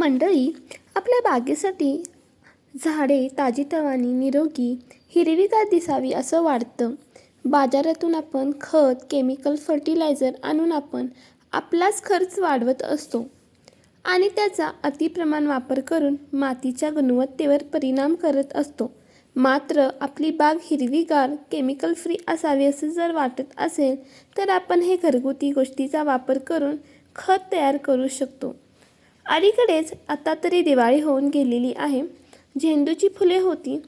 मंडळी आपल्या बागेसाठी झाडे ताजीतवानी निरोगी हिरवीगार दिसावी असं वाटतं. बाजारातून आपण खत केमिकल फर्टिलायझर आणून आपण आपलाच खर्च वाढवत असतो आणि त्याचा अतिप्रमाण वापर करून मातीच्या गुणवत्तेवर परिणाम करत असतो. मात्र आपली बाग हिरवीगार केमिकल फ्री असावी असं जर वाटत असेल तर आपण हे घरगुती गोष्टीचा वापर करून खत तयार करू शकतो. अलीकडेच आता तरी दिवाळी होऊन गेलेली आहे. झेंडूची फुले होती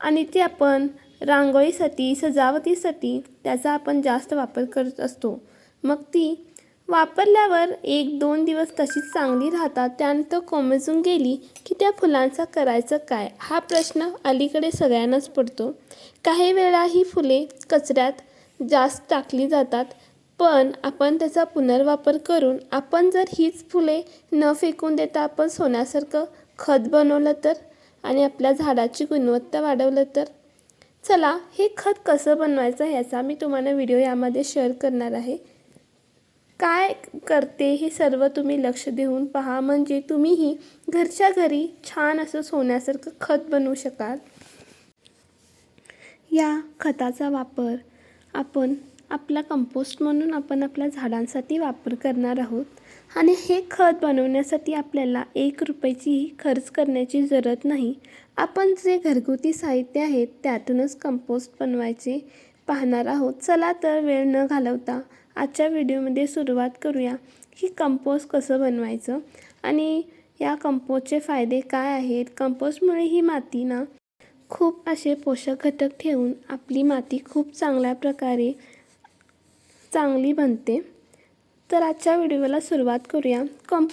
आणि ती आपण रांगोळीसाठी सजावटीसाठी त्याचा आपण जास्त वापर करत असतो. मग ती वापरल्यावर एक दोन दिवस तशीच चांगली राहतात. त्यानंतर कोमेजून गेली की त्या फुलांचा करायचं काय? हा प्रश्न अलीकडे सगळ्यांनाच पडतो. काही वेळा ही फुले कचऱ्यात जास्त टाकली जातात. पण आपण त्याचा पुनर्वापर करून आपण जर हीच फुले न फेकून देता आपण सोन्यासारखं खत बनवलं तर आणि आपल्या झाडाची गुणवत्ता वाढवलं तर? चला हे खत कसं बनवायचं ह्याचा मी तुम्हाला व्हिडिओ यामध्ये शेअर करणार आहे. काय करते हे सर्व तुम्ही लक्ष देऊन पहा. म्हणजे तुम्हीही घरच्या घरी छान असं सोन्यासारखं खत बनवू शकाल. या खताचा वापर आपण आपला कंपोस्ट म्हणून आपण आपल्या झाडांसाठी वापर करणार आहोत. आणि हे खत बनवण्यासाठी आपल्याला एक रुपयाचीही खर्च करण्याची जरूरत नाही. आपण जे घरगुती साहित्य आहे त्यातूनच कंपोस्ट बनवायचे पाहणार आहोत. चला तर वेळ न घालवता आजच्या व्हिडिओमध्ये सुरुवात करूया. की कंपोस्ट कसं बनवायचं आणि या कंपोस्टचे फायदे काय आहेत? कंपोस्टमुळे ही माती ना खूप असे पोषक घटक ठेवून आपली माती खूप चांगल्या प्रकारे चांगली बनते. तर आजच्या व्हिडिओला सुरुवात करूया. कम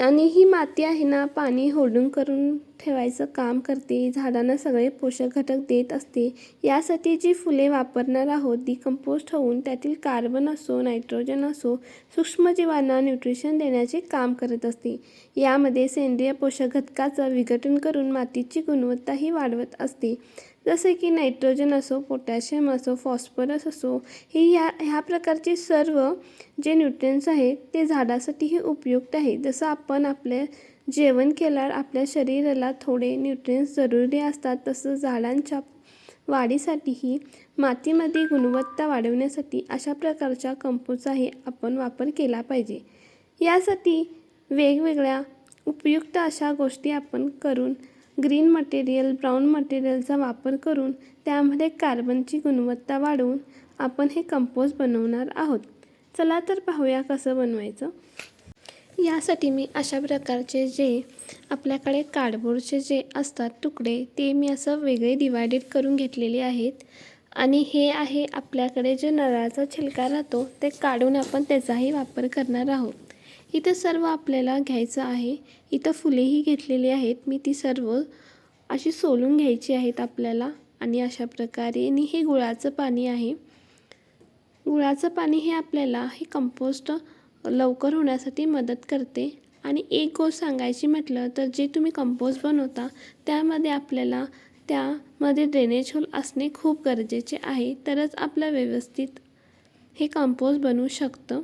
आणि ही माती आहे ना पाणी होडून करून ठेवायचं काम करते झाडांना सगळे पोषक घटक देत असते. यासाठी जी फुले वापरणार आहोत ती कंपोस्ट होऊन त्यातील कार्बन असो नायट्रोजन असो सूक्ष्मजीवांना न्यूट्रिशन देण्याचे काम करत असते. यामध्ये सेंद्रिय पोषक घटकाचं विघटन करून मातीची गुणवत्ताही वाढवत असते. जसे की नायट्रोजन असो पोटॅशियम असो फॉस्फरस असो हे ह्या ह्या प्रकारचे सर्व जे न्यूट्रियन्स आहेत ते झाडासाठीही उपयुक्त आहे. जसं आपण आपले जेवण केल्यावर आपल्या शरीराला थोडे न्यूट्रियन्स जरुरी असतात. तसं झाडांच्या वाढीसाठीही मातीमध्ये गुणवत्ता वाढवण्यासाठी अशा प्रकारच्या कंपोचाही आपण वापर केला पाहिजे. यासाठी वेगवेगळ्या उपयुक्त अशा गोष्टी आपण करून ग्रीन मटेरियल ब्राऊन मटेरियलचा वापर करून त्यामध्ये कार्बनची गुणवत्ता वाढवून आपण हे कंपोस्ट बनवणार आहोत. चला तर पाहूया कसं बनवायचं. यासाठी मी अशा प्रकारचे जे आपल्याकडे कार्डबोर्डचे जे असतात तुकडे ते मी असं वेगळे डिवायडेड करून घेतलेले आहेत. आणि हे आहे आपल्याकडे जे नारळाचा छिलका राहतो ते काढून आपण त्याचाही वापर करणार आहोत. इथं सर्व आपल्याला घ्यायचं आहे. इथं फुलेही घेतलेली आहेत. मी ती सर्व अशी सोलून घ्यायची आहेत आपल्याला. आणि अशा प्रकारे आणि हे गुळाचं पाणी आहे. गुळाचं पाणी हे आपल्याला हे कंपोस्ट लवकर होण्यासाठी मदत करते. आणि एक गोष्ट सांगायची म्हटलं तर जे तुम्ही कंपोस्ट बनवता त्यामध्ये आपल्याला त्यामध्ये ड्रेनेज होल असणे खूप गरजेचे आहे. तरच आपलं व्यवस्थित हे कंपोस्ट बनवू शकतं.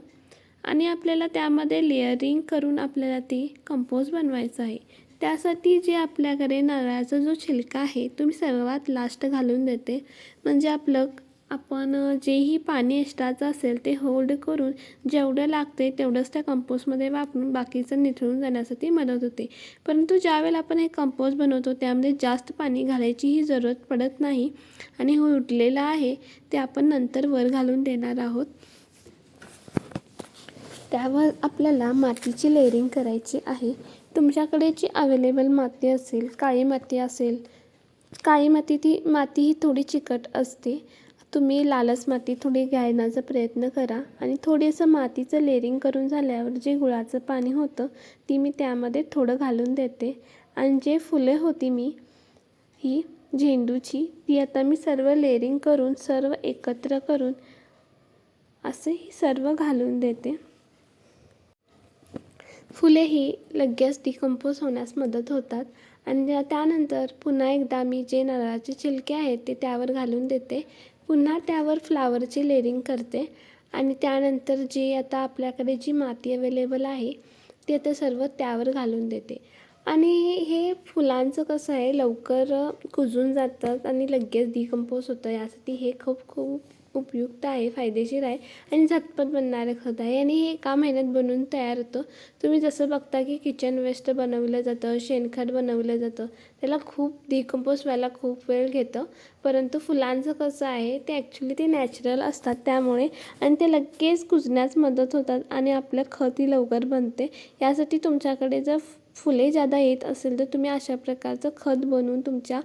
आणि आपल्याला त्यामध्ये लेअरिंग करून आपल्याला ते कंपोस्ट बनवायचं आहे. त्यासाठी जे आपल्याकडे नारळाचा जो छिलका आहे तुम्ही सर्वात लास्ट घालून देते. म्हणजे आपलं आपण जेही पाणी एक्स्ट्राचं असेल ते होल्ड करून जेवढं लागते तेवढंच त्या कंपोस्टमध्ये वापरून बाकीचं निथळून जाण्यासाठी मदत होते. परंतु ज्यावेळेला आपण हे कंपोस्ट बनवतो त्यामध्ये जास्त पाणी घालायचीही जरूरत पडत नाही आणि हो उरलेलं आहे ते आपण नंतर वर घालून देणार आहोत. त्यावर आपल्याला मातीची लेअरिंग करायची आहे. तुमच्याकडे जी अवेलेबल माती असेल काळी माती असेल काळी माती ती माती ही थोडी चिकट असते. तुम्ही लालच माती थोडी घ्यायण्याचा प्रयत्न करा आणि थोडीसं मातीचं लेअरिंग करून झाल्यावर जे गुळाचं पाणी होतं ती मी त्यामध्ये थोडं घालून देते. आणि जे फुले होती मी ही झेंडूची ती आता मी सर्व लेअरिंग करून सर्व एकत्र करून असे ही सर्व घालून देते. फुले ही लगेच डिकम्पोज होण्यास मदत होतात. आणि त्यानंतर पुन्हा एकदा मी जे नारळाचे छिलके आहेत ते त्यावर घालून देते. पुन्हा त्यावर फ्लावरची लेअरिंग करते आणि त्यानंतर जी आता आपल्याकडे जी माती अवेलेबल आहे ते आता सर्व त्यावर घालून देते. आणि हे फुलांचं कसं आहे लवकर कुजून जातात आणि लगेच डिकंपोज होतं यासाठी हे खूप खूप उपयुक्त आहे फायदेशीर आहे आणि झटपट बनणारं खत आहे. आणि हे एका महिन्यात बनवून तयार होतं. तुम्ही जसं बघता की किचन वेस्ट बनवलं जातं शेणखत बनवलं जातं. त्याला खूप डिकंपोज व्हायला खूप वेळ घेतं. परंतु फुलांचं कसं आहे ते ॲक्च्युली ते नॅचरल असतात त्यामुळे. आणि ते लगेच कुजण्यास मदत होतात आणि आपलं खतही लवकर बनते. यासाठी तुमच्याकडे जर फुले जादा येत असेल तर तुम्ही अशा प्रकारचं खत बनवून तुमच्या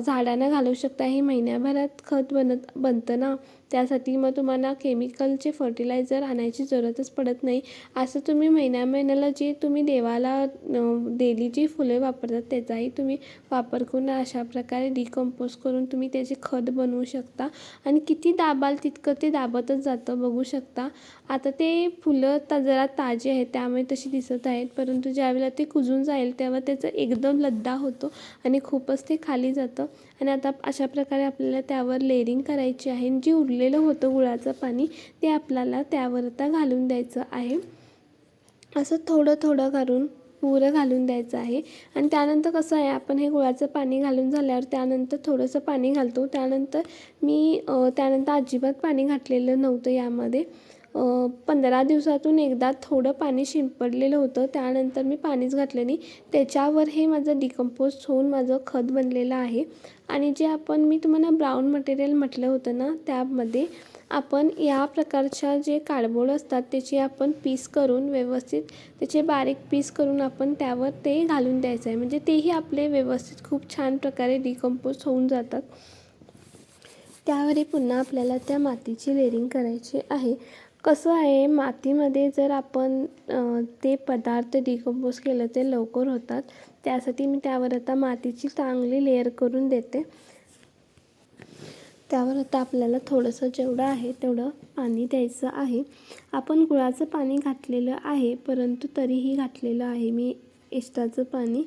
झाडांना घालू शकता. हे महिन्याभरात खत बनत बनतं ना? त्यासाठी मग तुम्हाला केमिकलचे फर्टिलायझर आणायची जरूरतच पडत नाही. असं तुम्ही महिन्या महिन्याला जे तुम्ही देवाला डेली जी फुले वापरतात त्याचाही तुम्ही वापर करून अशा प्रकारे डिकंपोज करून तुम्ही त्याचे खत बनवू शकता. आणि किती दाबाल तितकं ते दाबतच जातं बघू शकता. आता ते फुलं ता जरा ताजे आहेत त्यामुळे तशी दिसत आहेत. परंतु ज्यावेळेला ते कुजून जाईल तेव्हा त्याचं एकदम लद्दा होतो आणि खूपच ते खाली जातं. आणि आता अशा प्रकारे आपल्याला त्यावर लेअरिंग करायची आहे. आणि जे उरलेलं होतं गुळाचं पाणी ते आपल्याला त्यावर आता घालून द्यायचं आहे. असं थोडं थोडं करून पुरं घालून द्यायचं आहे. आणि त्यानंतर कसं आहे आपण हे गुळाचं पाणी घालून झाल्यावर त्यानंतर थोडंसं पाणी घालतो. त्यानंतर मी त्यानंतर अजिबात पाणी घातलेलं नव्हतं यामध्ये. पंधरा दिवसातून एकदा थोडं पाणी शिंपडलेलं होतं. त्यानंतर मी पाणीच घातलं नाही. त्याच्यावर हे माझं डिकंपोज होऊन माझं खत बनलेलं आहे. आणि जे आपण मी तुम्हाला ब्राऊन मटेरियल म्हटलं होतं ना त्यामध्ये आपण या प्रकारच्या जे कार्डबोर्ड असतात त्याची आपण पीस करून व्यवस्थित त्याचे बारीक पीस करून आपण त्यावर ते घालून द्यायचं आहे. म्हणजे तेही आपले व्यवस्थित खूप छान प्रकारे डिकंपोज होऊन जातात. त्यावरही पुन्हा आपल्याला त्या मातीची लेअरिंग करायची आहे. कसं आहे मातीमध्ये जर आपण ते पदार्थ डिकंपोज केलं ते लवकर होतात. त्यासाठी मी त्यावर आता मातीची चांगली लेअर करून देते. त्यावर आता आपल्याला थोडंसं जेवढं आहे तेवढं पाणी द्यायचं आहे. आपण गुळाचं पाणी घातलेलं आहे परंतु तरीही घातलेलं आहे. मी इष्टाचं पाणी.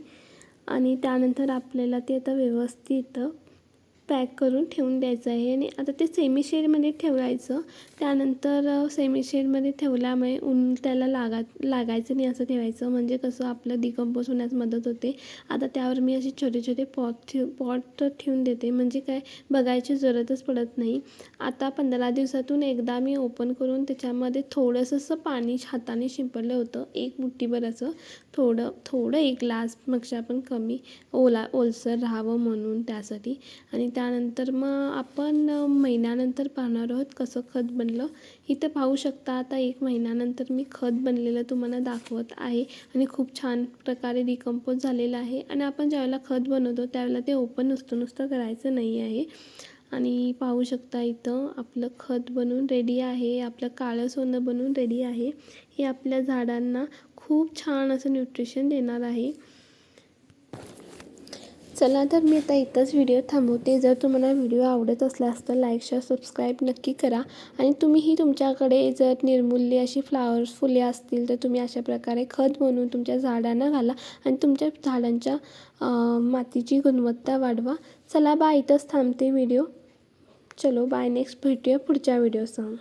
आणि त्यानंतर आपल्याला ते आता व्यवस्थित पॅक करून ठेवून द्यायचं आहे आणि आता ते सेमी शेडमध्ये ठेवायचं. त्यानंतर सेमी शेडमध्ये ठेवल्यामुळे ऊन त्याला लागा लागायचं नाही असं ठेवायचं. म्हणजे कसं आपलं डिकम्पोज होण्यास मदत होते. आता त्यावर मी असे छोटे छोटे पॉट ठेव पॉट ठेवून देते. म्हणजे काय बघायची जरूरतच पडत नाही. आता पंधरा दिवसातून एकदा मी ओपन करून त्याच्यामध्ये थोडंसं असं पाणी हाताने शिंपडलं होतं. एक मुठ्ठीभर असं. थोडं थोडं एक ग्लासपेक्षा पण कमी ओला ओलसर राहावं म्हणून त्यासाठी. आणि त्यानंतर मग आपण महिन्यानंतर पाहणार आहोत कसं खत बनलं. इथं पाहू शकता आता एक महिन्यानंतर मी खत बनलेलं तुम्हाला दाखवत आहे. आणि खूप छान प्रकारे रिकम्पोज झालेलं आहे. आणि आपण ज्यावेळेला खत बनवतो त्यावेळेला ते ओपन नुसतं नुसतं करायचं नाही आहे. आणि पाहू शकता इथं आपलं खत बनवून रेडी आहे. आपलं काळं सोनं बनवून रेडी आहे. हे आपल्या झाडांना खूप छान असं न्यूट्रिशन देणार आहे. चला तर मी आता इथंच व्हिडिओ थांबवते. जर तुम्हाला व्हिडिओ आवडत असल्यास तर लाईक शेअर सबस्क्राईब नक्की करा. आणि तुम्हीही तुमच्याकडे जर निर्मूल्य अशी फ्लावर्स फुले असतील तर तुम्ही अशा प्रकारे खत बनवून तुमच्या झाडांना घाला आणि तुमच्या झाडांच्या मातीची गुणवत्ता वाढवा. चला बाय इथंच थांबते व्हिडिओ. चलो बाय नेक्स्ट भेटूया पुढच्या व्हिडिओसह.